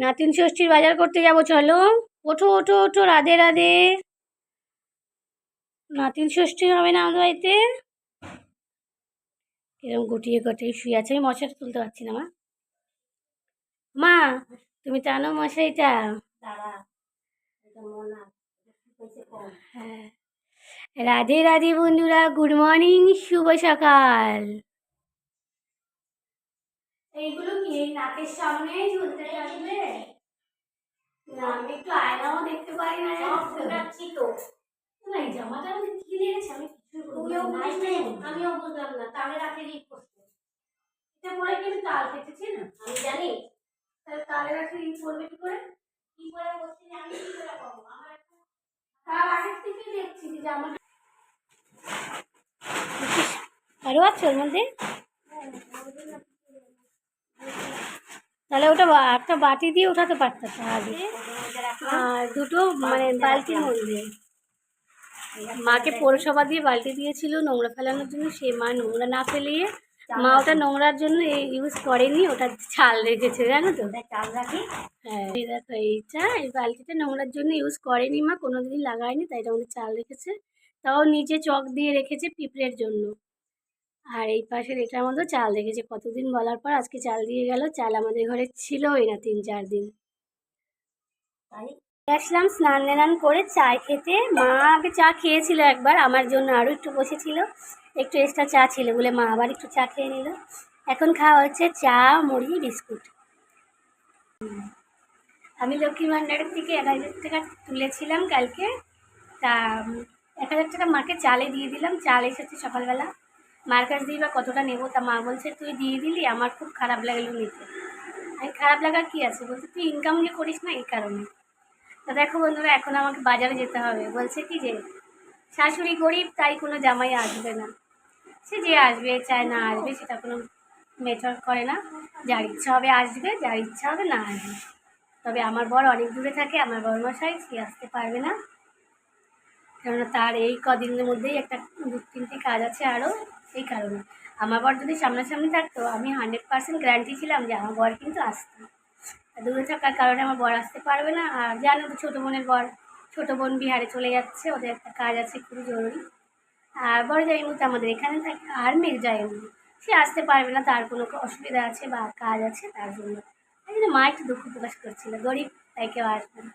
নাতিন ষষ্ঠীর বাজার করতে যাব, চলো। ওঠো ওঠো ওঠো, রাধে রাধে। নাতিন ষষ্ঠী হবে না আমাদের বাড়িতে। এরকম গুটিয়ে গুটিয়ে শুয়ে আছে, আমি মশাটা তুলতে পারছি না, মা। মা, তুমি টানো মশাইটা হ্যাঁ। রাধে রাধে বন্ধুরা, গুড মর্নিং, শুভ সকাল। এইগুলো কি? এই নাকের সামনে ঝুলতে থাকবে? না আমি একটু আয়নাও দেখতে পারি না যাচ্ছি তো। না এই জামাটা আমি কি লেগেছে আমি কিছু তুমিও আমিও বুঝলাম না তাহলে রাতে রিপ করতে। এটা পরে কি আমি তাল কেটেছি না? আমি জানি। তাহলে তালে রাখে ই করবে কি করে? কি করে করছি আমি কি করে করব? আমার তার আগের থেকে দেখছি যে জামাটা আরও আছে ওর মধ্যে? তাহলে ওটা একটা বাটি দিয়ে ওঠাতে পারতাম আগে। আর দুটো মানে বালতির মধ্যে। মাকে পৌরসভা দিয়ে বালতি দিয়েছিল নোংরা ফেলানোর জন্য সে মা নোংরা না ফেলিয়ে মা ওটা নোংরার জন্য ইউজ করেনি ওটা ছাল রেখেছে জানো তো? চাল রাখি। হ্যাঁ দেখো এইটা এই বালতিটা নোংরার জন্য ইউজ করেনি মা কোনোদিনই লাগায়নি তাই এটা আমাদের চাল রেখেছে। তাও নিচে চক দিয়ে রেখেছে পিঁপড়ের জন্য। আর এই পাশে এটার মধ্যেও চাল রেখেছে কতদিন বলার পর আজকে চাল দিয়ে গেল। চাল আমাদের ঘরে ছিলই না তিন চার দিন। আসলাম স্নান টান করে চা খেতে। মা আগে চা খেয়েছিল একবার আমার জন্য আরও একটু বসেছিল। একটু এক্সট্রা চা ছিল বলে মা আবার একটু চা খেয়ে নিল। এখন খাওয়া হচ্ছে চা মুড়ি বিস্কুট। আমি লক্ষ্মী ভাণ্ডারের থেকে এক হাজার টাকা তুলেছিলাম কালকে। তা এক হাজার টাকা মাকে চালে দিয়ে দিলাম। চাল এসেছে সকালবেলা। মার কাছ দিয়ে বা কতটা নেব তা মা বলছে, তুই দিয়ে দিলি, আমার খুব খারাপ লাগল নিতে। আমি খারাপ লাগার কী আছে? বলছে, তুই ইনকাম যে করিস না, এই কারণে। তো দেখো বন্ধুরা, এখন আমাকে বাজারে যেতে হবে। বলছে কি যে, শাশুড়ি গরিব, তাই কোনো জামাই আসবে না। সে যে আসবে, চায় না আসবে, সেটা কোনো মেটার করে না। যার ইচ্ছা হবে আসবে, যার ইচ্ছা হবে না আসবে। তবে আমার বর অনেক দূরে থাকে, আমার বড় মশাই সে আসতে পারবে না। কেননা তার এই কদিনের মধ্যেই একটা দু তিনটে কাজ আছে আরও এই কারণে। আমার বর যদি সামনাসামনি থাকতো, আমি হান্ড্রেড পার্সেন্ট গ্যারান্টি ছিলাম যে আমার বর কিন্তু আসতো দূরে থাকার কারণে আমার বর আসতে পারবে না। আর জানো তো, ছোটো বোনের বর, ছোটো বোন বিহারে চলে যাচ্ছে, ওদের একটা কাজ আছে খুবই জরুরি। আর বড় জাইমু তো আমাদের এখানে থাকে, আর মেঘ জাইমু, সে আসতে পারবে না, তার কোনো অসুবিধা আছে বা কাজ আছে তার জন্য। এই জন্য মা একটু দুঃখ প্রকাশ করছিল, গরিব, তাই কেউ আসবে না।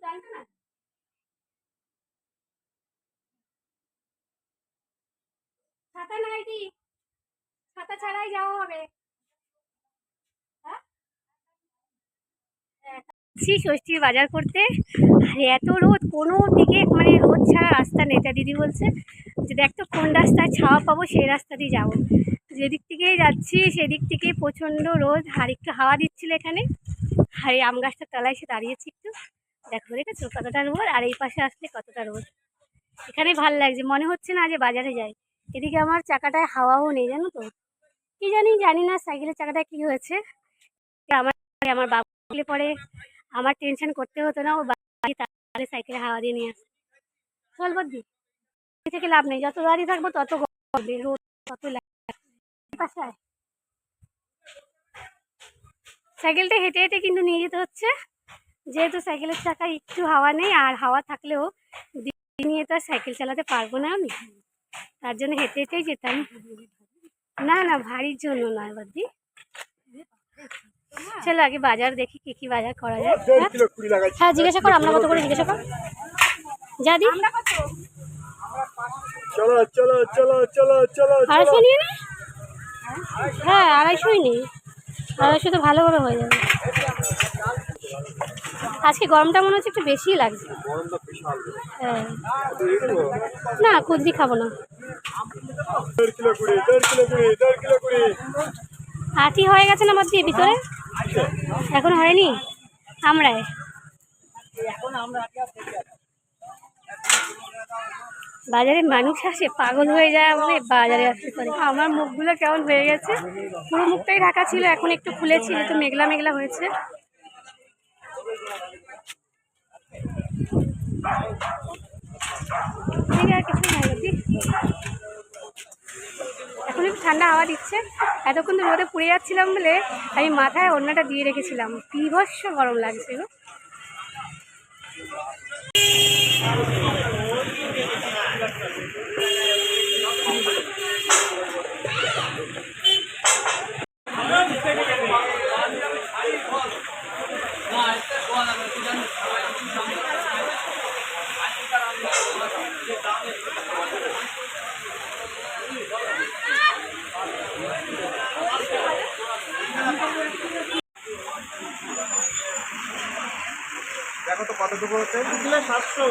ছাতা ছাতা ছাড়াই যাওয়া হবে। শ্রী ষষ্ঠীর বাজার করতে। আর, এত রোদ, কোনো দিকে মানে রোদ ছাড়া রাস্তা নেই, তা দিদি বলছে যে দেখ তো কোন রাস্তায় ছাওয়া পাবো, সেই রাস্তা দিয়ে যাব। যেদিক থেকেই যাচ্ছি, সেদিক থেকেই প্রচণ্ড রোদ, আর একটু হাওয়া দিচ্ছিল এখানে। আর এই আম গাছটার তলায় এসে দাঁড়িয়েছি একটু। দেখো, দেখেছ কতটা রোদ, আর এই পাশে আসলে কতটা রোদ। এখানে ভালো লাগছে, মনে হচ্ছে না যে বাজারে যাই। এদিকে আমার চাকাটায় হাওয়াও নেই, জানো তো? কি জানি জানি না সাইকেলের চাকাটায় কি হয়েছে। আমার আমার বাবু পরে আমার টেনশন করতে হতো না, ও বাড়ি তাহলে সাইকেলে হাওয়া দিয়ে নিয়ে আসে। থেকে লাভ নেই, যত দাঁড়িয়ে থাকব তত হবে রোদ তত সাইকেলটা হেঁটে হেঁটে কিন্তু নিয়ে যেতে হচ্ছে। যেহেতু সাইকেলের চাকায় একটু হাওয়া নেই, আর হাওয়া থাকলেও নিয়ে তো আর সাইকেল চালাতে পারব না আমি। তার জন্য হেঁটে হেঁটেই যেতাম। না না ভারীর জন্য নয় বদ্দি চলো আগে বাজার দেখি কি কি বাজার করা যায়। হ্যাঁ? জিজ্ঞাসা কর আমরা কত করে জিজ্ঞাসা কর? যা দি। চলো চলো চলো চলো চলো আড়াইশো নিয়ে নে। হ্যাঁ আড়াইশোই নেই আড়াইশো তো ভালোভাবে হয়ে যাবে। আজকে গরমটা মনে হচ্ছে একটু বেশিই লাগছে। হ্যাঁ। না কুদ্রি খাব না। আটি হয়ে গেছে না মধ্যে ভিতরে? এখন হয়নি? আমরায় বাজারে মানুষ আসে, পাগল হয়ে যায় বলে বাজারে আসতে পারে আমার মুখগুলো কেমন হয়ে গেছে? পুরো মুখটাই ঢাকা ছিল, এখন একটু খুলেছি যেহেতু মেঘলা মেঘলা হয়েছে। কিছু এখন একটু ঠান্ডা হাওয়া দিচ্ছে। এতক্ষণ তো রোদে পুড়ে যাচ্ছিলাম বলে আমি মাথায় অন্যটা দিয়ে রেখেছিলাম। বিভৎস গরম লাগছে গো। দেবো হচ্ছে কিলো সাতশো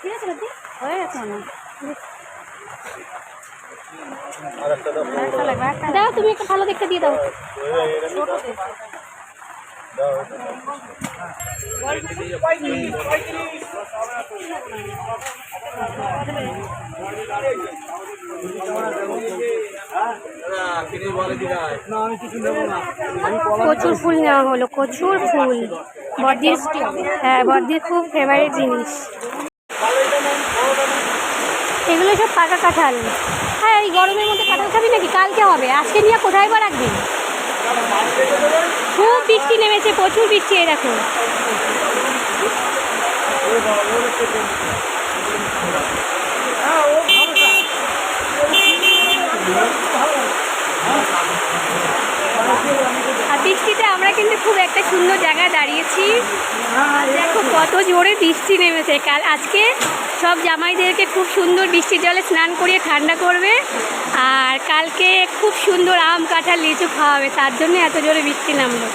ঠিক আছে রোদি হয়ে গেছে আমার আর একটা দাও দাও তুমি একটা ভালো দেখতে দিয়ে দাও প্রচুর ফুল নেওয়া হলো প্রচুর ফুল। বর্দির হ্যাঁ বর্দির খুব ফেভারিট জিনিস। এগুলো সব পাকা কাঁঠাল। হ্যাঁ এই গরমের মধ্যে কাঁঠাল খাবি নাকি? কালকে হবে, আজকে নিয়ে কোথায় বা রাখবি? খুব বৃষ্টি নেমেছে, প্রচুর বৃষ্টি, এই দেখো। আর বৃষ্টিতে আমরা কিন্তু খুব একটা সুন্দর জায়গায় দাঁড়িয়েছি। দেখো কত জোরে বৃষ্টি নেমেছে। কাল আজকে সব জামাইদেরকে খুব সুন্দর বৃষ্টির জলে স্নান করিয়ে ঠান্ডা করবে। আর কালকে খুব সুন্দর আম, কাঁঠাল, লিচু খাওয়াবে। তার জন্য এত জোরে বৃষ্টি নামলো।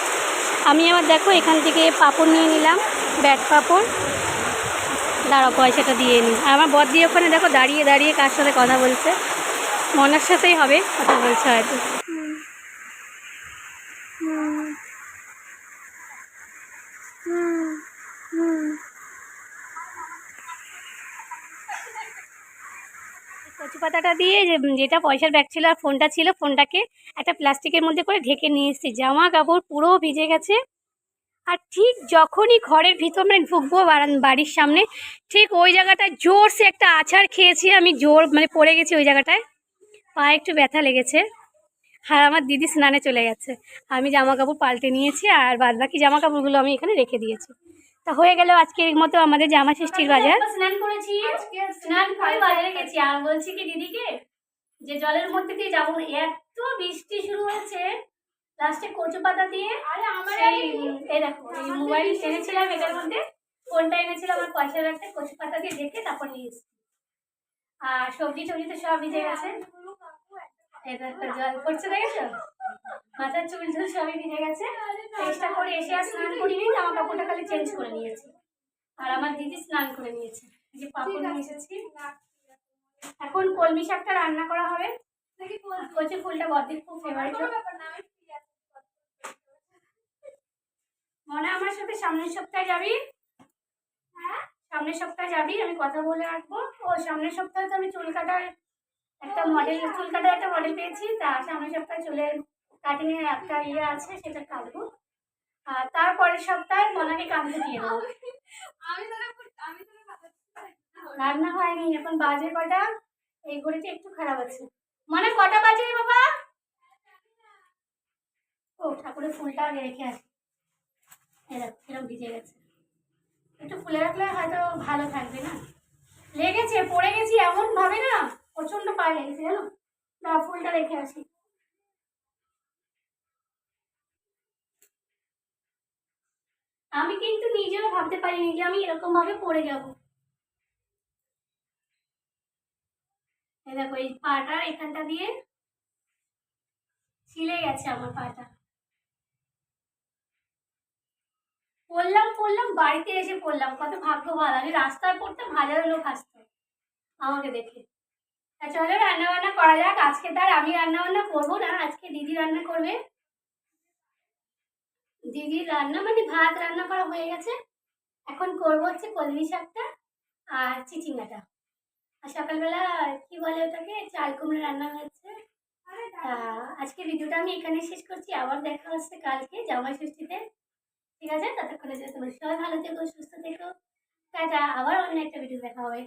আমি আবার দেখো এখান থেকে পাঁপড় নিয়ে নিলাম, ব্যাট পাঁপড়। দাঁড়াও, পয়সাটা দিয়ে নিই আমার বর দিয়ে ওখানে দেখো দাঁড়িয়ে দাঁড়িয়ে কার সাথে কথা বলছে। মনার সাথেই হবে, কথা বলছে হয়তো কচু পাতাটা দিয়ে যে, যেটা পয়সার ব্যাগ ছিল আর ফোনটা ছিল, ফোনটাকে একটা প্লাস্টিকের মধ্যে করে ঢেকে নিয়ে এসেছি। জামা কাপড় পুরো ভিজে গেছে। আর ঠিক যখনই ঘরের ভিতর মানে ঢুকবো বাড়ির সামনে, ঠিক ওই জায়গাটায় জোরসে একটা আছাড় খেয়েছি, আমি জোর মানে পড়ে গেছি ওই জায়গাটায়। পায়ে একটু ব্যথা লেগেছে আর আমার দিদি স্নানে চলে গেছে। আমি জামা কাপড় পাল্টে নিয়েছি আর বাদ বাকি জামা কাপড়গুলো আমি এখানে রেখে দিয়েছি। তা হয়ে গেল আজকের মতো আমাদের জামা ষষ্ঠীর বাজার। স্নান করেছি স্নান করে বাজারে গেছি। আর বলছি কি দিদিকে যে জলের মধ্যে দিয়ে যাব। না। এত বৃষ্টি শুরু হয়েছে। লাস্টে কচু পাতা দিয়ে এই দেখো এই মোবাইল এনেছিলাম এটার মধ্যে। ফোনটা এনেছিলাম আমার পয়সার ব্যাগটা কচু পাতা দিয়ে দেখে তারপর নিয়ে এসেছি। আর সবজি টবজি তো সব ভিজে গেছে। জল পড়ছে দেখেছ? মাথার চুল টুল সবই ভিজে গেছে। চেষ্টা করে এসে আর স্নান করিনি জামা কাপড়টা খালি চেঞ্জ করে নিয়েছি। আর আমার দিদি স্নান করে নিয়েছে। যে পাপড় নিয়ে এসেছি। এখন কলমি শাকটা রান্না করা হবে। কচু ফুলটা বদ্দির খুব ফেভারিট মনে হয় আমার সাথে সামনের সপ্তাহে যাবি? সামনের সপ্তাহে যাবি? আমি কথা বলে রাখব। ও সামনের সপ্তাহে তো আমি চুল কাটার একটা মডেল চুল কাটার একটা মডেল পেয়েছি তা সামনের সপ্তাহে চুলের কাটিং এর একটা ইয়ে আছে সেটা কাটবো। আর তারপরের সপ্তাহে মনাকে কাঁদতে দিয়ে দেবো। রান্না হয়নি এখন বাজে কটা এই ঘড়িতে একটু খারাপ আছে। মানে কটা বাজে বাবা? ও ঠাকুরের ফুলটা আগে রেখে আসি এরকম ভিজে গেছে। একটু ফুলে রাখলে হয়তো ভালো থাকবে না। লেগেছে পড়ে গেছি এমন ভাবে না। প্রচণ্ড পায়ে লেগেছে জানো? না, ফুলটা রেখে আসি। আমি কিন্তু নিজেও ভাবতে পারিনি যে আমি এরকম ভাবে পড়ে যাব। দেখো, এই পাটা এখানটা দিয়ে ছিলে গেছে আমার পাটা। পড়লাম পড়লাম, বাড়িতে এসে পড়লাম। কত ভাগ্য ভালো আমি রাস্তায় পড়তাম হাজারো লোক আসতো আমাকে দেখে। চলো রান্না বান্না করা যাক। আজকে তার আমি রান্না বান্না করব না, আজকে দিদি রান্না করবে। দিদির রান্না মানে ভাত রান্না করা হয়ে গেছে। এখন করব হচ্ছে কলমি শাকটা আর চিচিঙ্গাটা। আর সকালবেলা কি বলে ওটাকে? চাল কুমড়ো রান্না হয়েছে। আজকে ভিডিওটা আমি এখানে শেষ করছি। আবার দেখা হচ্ছে কালকে জামাই ষষ্ঠীতে ঠিক আছে? ততক্ষণে যে তোমরা সবাই ভালো থেকো, সুস্থ থেকো। টাটা, আবার অন্য একটা ভিডিও দেখা হবে।